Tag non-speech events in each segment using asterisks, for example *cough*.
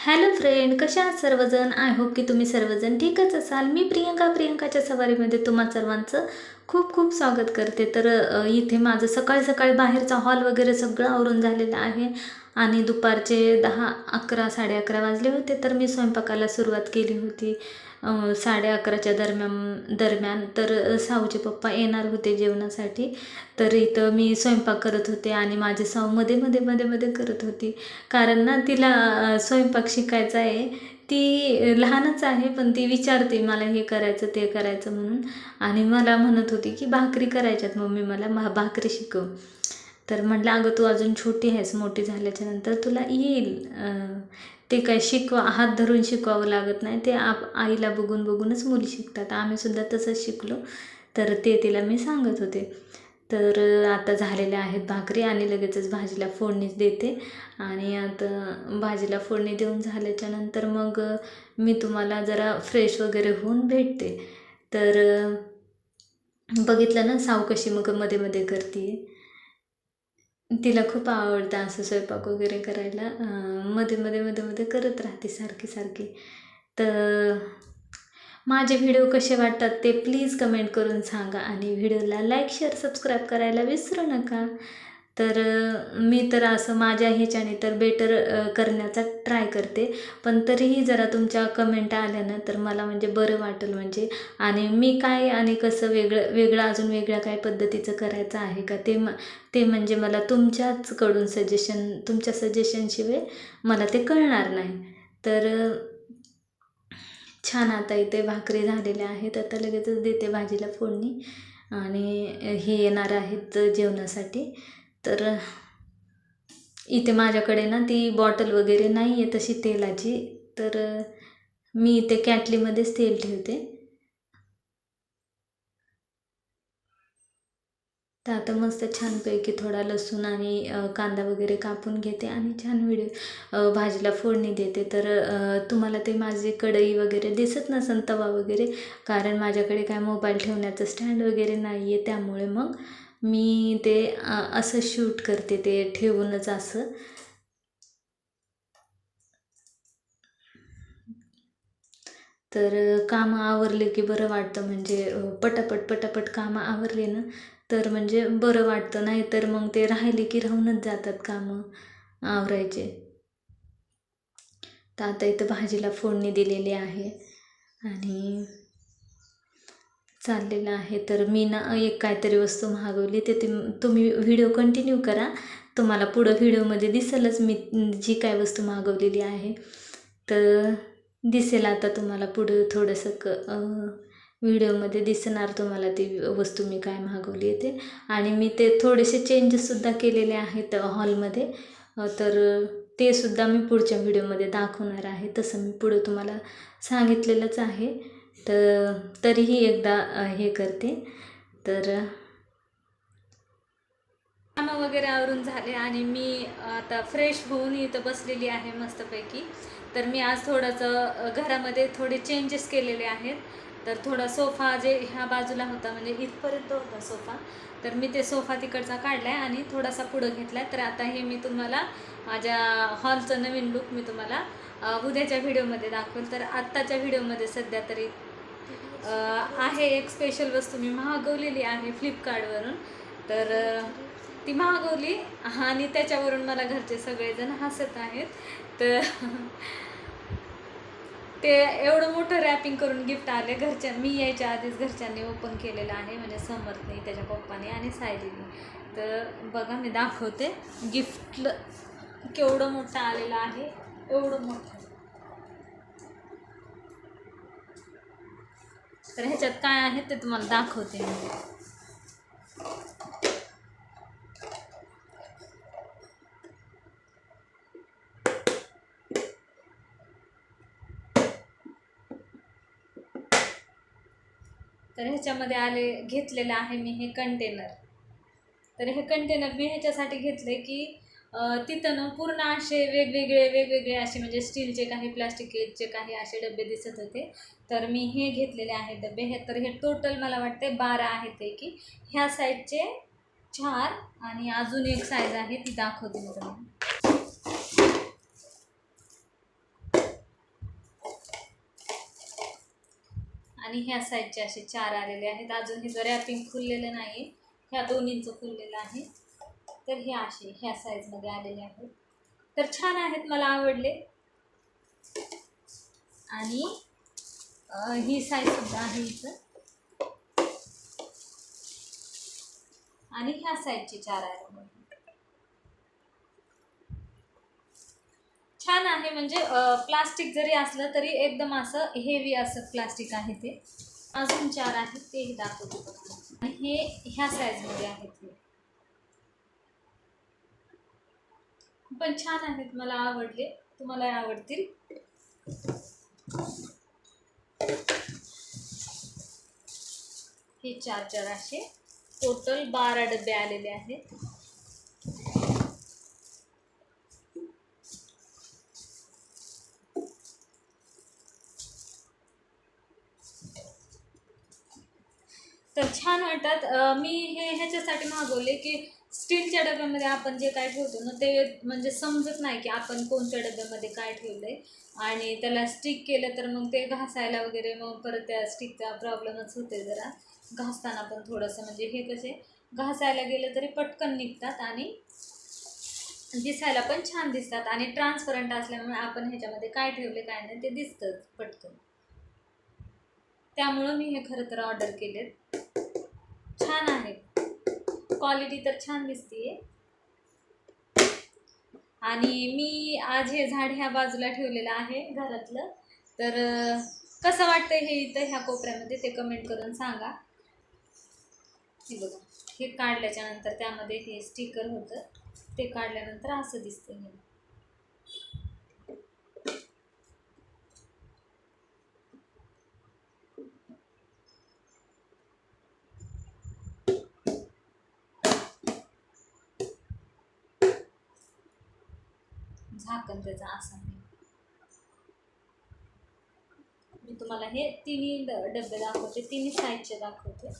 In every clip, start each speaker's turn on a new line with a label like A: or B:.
A: Hello friend कशा आहात सर्वजण? आय होप की तुम्ही सर्वजण ठीकच असाल. मी प्रियंका प्रियंकाच्या सवारीमध्ये तुम्हा सर्वांचं खूप खूप स्वागत करते. तर इथे माझं सकाळी सकाळी बाहेरचा हॉल वगैरे सगळं आवरून झालेलं आहे. आणि दुपारचे दहा अकरा साडे अकरा वाजले होते तर मी स्वयंपाकाला सुरुवात केली होती. साडे अकराच्या दरम्यान दरम्यान तर साऊचे पप्पा येणार होते जेवणासाठी. तर इथं मी स्वयंपाक करत होते आणि माझे साऊ मध्ये मध्ये मध्ये मध्ये करत होती. कारण ना तिला स्वयंपाक शिकायचा आहे. ती लहानच आहे पण ती विचारते मला हे करायचं ते करायचं म्हणून. आणि मला म्हणत होती की भाकरी करायच्यात मम्मी मला भा भाकरी शिकव. तर म्हटलं अगं तू अजून छोटी आहेस मोठी झाल्याच्यानंतर तुला येईल. ते काय शिकवा हात धरून शिकवावं लागत नाही. ते आप आईला बघून बघूनच मुली शिकतात. आम्हीसुद्धा तसंच शिकलो. तर ते तिला मी सांगत होते. तर आता झालेल्या आहेत भाकरी आणि लगेचच भाजीला फोडणीच देते. आणि आता भाजीला फोडणी देऊन झाल्याच्यानंतर मग मी तुम्हाला जरा फ्रेश वगैरे होऊन भेटते. तर बघितलं ना साव कशी मग मध्ये मध्ये करते तिला खूप आवडतं असं स्वयंपाक वगैरे करायला. मध्ये मध्ये मध्ये मध्ये करत राहते सारखी सारखी. तर माझे व्हिडिओ कसे वाटतात ते प्लीज कमेंट करून सांगा आणि व्हिडिओला लाईक शेअर सबस्क्राईब करायला विसरू नका. तर मी तर असं माझ्या ह्याच्याने तर बेटर करण्याचा ट्राय करते. पण तरीही जरा तुमच्या कमेंट आल्या ना तर मला म्हणजे बरं वाटेल म्हणजे. आणि मी काय आणि कसं वेगळं वेगळं अजून वेगळ्या काय पद्धतीचं करायचं आहे का ते म ते म्हणजे मला तुमच्याचकडून सजेशन तुमच्या सजेशनशिवाय मला ते कळणार नाही. तर छान आता इथे भाकरी झालेल्या आहेत. आता लगेचच देते भाजीला फोडणी. आणि हे येणार आहेत जेवणासाठी. तर इथे माझ्याकडे ना ती बॉटल वगैरे नाही आहे तशी तेलाची. तर मी इथे कॅटलीमध्येच तेल ठेवते. तर आता मस्त छानपैकी थोडा लसूण आणि कांदा वगैरे कापून घेते आणि छान व्हिडिओ भाजीला फोडणी देते. तर तुम्हाला ते माझी कढई वगैरे दिसत नसेल तवा वगैरे कारण माझ्याकडे काय मोबाईल ठेवण्याचं स्टँड वगैरे नाही आहे त्यामुळे मग मी ते असं शूट करते ते ठेवूनच असं. तर कामं आवरले की बरं वाटतं. म्हणजे पटापट पटापट कामं आवरले ना तर म्हणजे बरं वाटतं. नाही तर मग ते राहिले की राहूनच जातात कामं आवरायचे. तर आता इथं भाजीला फोडणी दिलेली आहे. आणि चाललेलं आहे. तर मी ना एक काहीतरी वस्तू मागवली ते तुम्ही व्हिडिओ कंटिन्यू करा. तुम्हाला पुढं व्हिडिओमध्ये दिसेलच मी जी काय वस्तू मागवलेली आहे. तर दिसेल आता तुम्हाला पुढं थोडंसं क व्हिडिओमध्ये दिसणार तुम्हाला ती वस्तू मी काय मागवली आहे ते. आणि मी ते थोडेसे चेंजेससुद्धा केलेले आहेत हॉलमध्ये. तर ते सुद्धा मी पुढच्या व्हिडिओमध्ये दाखवणार आहे. तसं मी पुढं तुम्हाला सांगितलेलंच आहे. तर तरीही एकदा हे करते. तर कामं वगैरे आवरून झाले आणि मी आता फ्रेश होऊन इथं बसलेली आहे मस्तपैकी. तर मी आज थोडंसं घरामध्ये थोडे चेंजेस केलेले आहेत. तर थोडा सोफा जे ह्या बाजूला होता म्हणजे इथपर्यंत होता सोफा. तर मी ते सोफा तिकडचा काढला आहे आणि थोडासा पुढं घेतला आहे तर आता हे मी तुम्हाला माझ्या हॉलचं नवीन लुक मी तुम्हाला उद्याच्या व्हिडिओमध्ये दाखवेल. तर आत्ताच्या व्हिडिओमध्ये सध्या तरी आहे एक स्पेशल वस्तू मी मागवलेली आहे फ्लिपकार्टवरून. तर ती मागवली आणि त्याच्यावरून मला घरचे सगळेजण हसत आहेत. तर *laughs* ते एवढं मोठं रॅपिंग करून गिफ्ट आले. घरच्या मी यायच्या आधीच घरच्यांनी ओपन केलेलं आहे. म्हणजे समर्थने त्याच्या पप्पाने आणि सायलीने. तर बघा मी दाखवते. गिफ्ट केवढं मोठं आलेलं आहे. एवढं मोठं. तर ह्याच्यात काय आहे ते तुम्हाला दाखवते मी. तर ह्याच्यामध्ये आले घेतलेलं आहे मी हे कंटेनर तर हे कंटेनर मी ह्याच्यासाठी घेतले की तिथं ना पूर्ण असे वेगवेगळे वेगवेगळे असे म्हणजे स्टीलचे काही प्लास्टिकचे काही असे डबे दिसत होते. तर मी हे घेतलेले आहेत डबे. हे तर हे टोटल मला वाटते बारा आहेत ते की ह्या साईजचे चार आणि अजून एक साईज आहे ती दाखवते मी तुम्हाला. आणि ह्या साईजचे असे चार आलेले आहेत. अजून हे रॅपिंग फुललेलं नाही ह्या दोन्हींचं फुललेलं आहे. तर हे असे ह्या साईजमध्ये आलेले आहेत. तर छान आहेत मला आवडले. आणि ही साईजसुद्धा आहे इथं. आणि ह्या साईजचे चार आहे छान आहे म्हणजे प्लास्टिक जरी असलं तरी एकदम असं हेवी असं प्लास्टिक आहे ते. अजून चार आहेत तेही दाखवतो हे ह्या साईजमध्ये आहेत. पण छान आहेत मला आवडले. तुम्हाला आवडतील. हे चार असे. टोटल बारा डबे आलेले आहेत. तर छान वाटतात मी हे ह्याच्यासाठी मागवले की स्टीलच्या डब्यामध्ये आपण जे काय ठेवतो ना ते म्हणजे समजत नाही की आपण कोणत्या डब्यामध्ये काय ठेवलं आहे आणि त्याला स्टिक केलं तर मग ते घासायला वगैरे मग परत त्या स्टिकचा प्रॉब्लेमच होते जरा. घासताना पण थोडंसं म्हणजे हे कसे घासायला गेलं तरी पटकन निघतात आणि दिसायला पण छान दिसतात. आणि ट्रान्सपरंट असल्यामुळे आपण ह्याच्यामध्ये काय ठेवले काय नाही ते दिसतंच पटकन. त्यामुळं मी हे खरं तर ऑर्डर केलेत. छान आहे क्वालिटी तर छान दिसतीये. आणि मी आज हे झाड ह्या बाजूला ठेवलेलं आहे घरातलं. तर कसं वाटतं हे इथं ह्या कोपऱ्यामध्ये ते कमेंट करून सांगा. हे बघा हे काढल्याच्यानंतर त्यामध्ये हे स्टिकर होतं. ते काढल्यानंतर असं दिसतं हे. झाकण त्याचं असं मी तुम्हाला हे तिन्ही डबे दाखवते तिन्ही साईजचे दाखवते.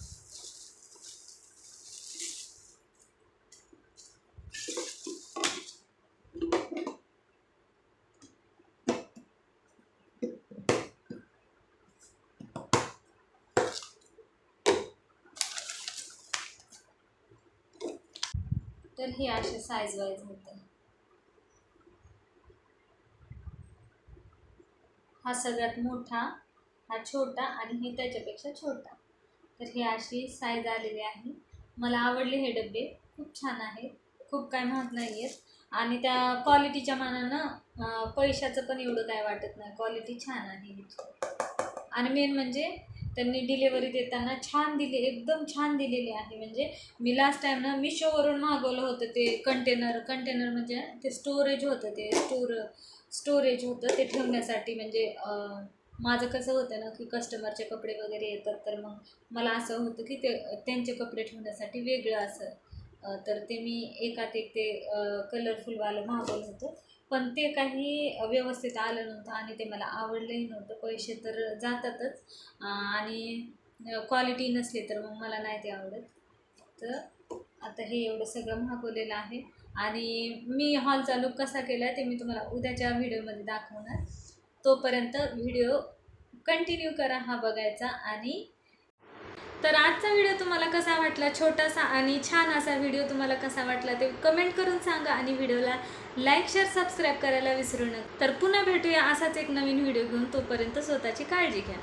A: तर हे असे साईज वाईज होतं. हा सगळ्यात मोठा हा छोटा आणि हे त्याच्यापेक्षा छोटा. तर हे अशी साईज आलेली आहे. मला आवडले हे डबे. खूप छान आहेत खूप काय महाग नाही आहेत आणि त्या क्वालिटीच्या मानानं पैशाचं पण एवढं काय वाटत नाही. क्वालिटी छान आहे आणि मेन म्हणजे त्यांनी डिलेवरी देताना छान दिली एकदम छान दिलेली आहे. म्हणजे मी लास्ट टाईम ना मिशोवरून मागवलं होतं ते कंटेनर कंटेनर म्हणजे ते स्टोरेज होतं ते स्टोर स्टोरेज होतं ते ठेवण्यासाठी. म्हणजे माझं कसं होतं ना की कस्टमरचे कपडे वगैरे येतात तर मग मला असं होतं की ते त्यांचे कपडे ठेवण्यासाठी वेगळं असं. तर ते मी एकात एक ते कलरफुलवालं मागवलं होतं. पण ते काही व्यवस्थित आलं नव्हतं आणि ते मला आवडलंही नव्हतं. पैसे तर जातातच. आणि क्वालिटी नसली तर मग मला नाही ते आवडत. तर आता हे एवढं सगळं मागवलेलं आहे. आणि मी हॉलचा लुक कसा केला आहे ते मी तुम्हाला उद्याच्या व्हिडिओमध्ये दाखवणार. तोपर्यंत व्हिडिओ कंटिन्यू करा हा बघायचा आणि तर आजचा व्हिडिओ तुम्हाला कसा वाटला? छोटासा आणि छान असा व्हिडिओ तुम्हाला कसा वाटला ते कमेंट करून सांगा आणि व्हिडिओला लाईक शेअर सबस्क्राईब करायला विसरू नका. तर पुन्हा भेटूया असाच एक नवीन व्हिडिओ घेऊन तोपर्यंत स्वतःची काळजी घ्या.